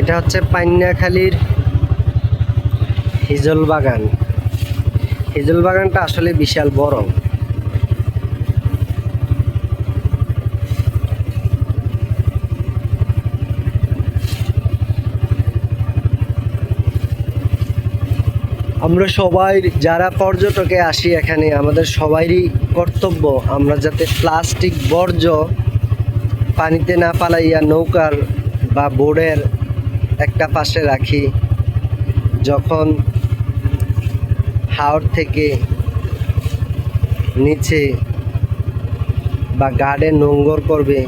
এটা হচ্ছে পান্যাখালীর হিজল বাগান। হিজল বাগানটা আসলে বিশাল বড়। আমরা সবাই, যারা পর্যটকে আসি এখানে, আমাদের সবারই কর্তব্য আমরা যাতে প্লাস্টিক বর্জ্য পানিতে না পালাইয়া নৌকার বা বোর্ডের একটা পাশে রাখি। যখন হাওড় থেকে নিচে বা গার্ডে নোংর করবে,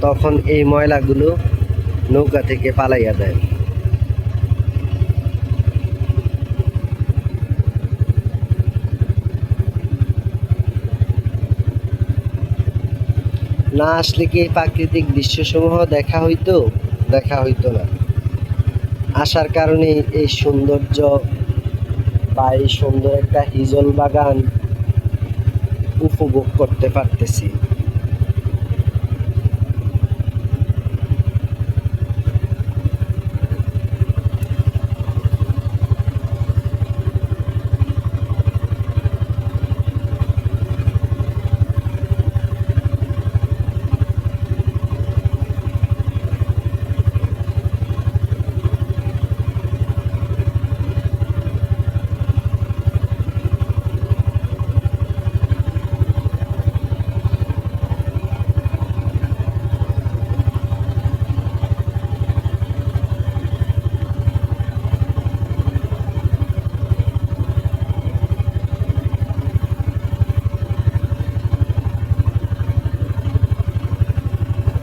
তখন এই ময়লাগুলো নৌকা থেকে পালাইয়া দেয়। না আসলে কি এই প্রাকৃতিক দৃশ্যসমূহ দেখা হইতো? দেখা হইতো না। আসার কারণে এই সৌন্দর্য বা এই সুন্দর একটা হিজল বাগান উপভোগ করতে পারতেছি।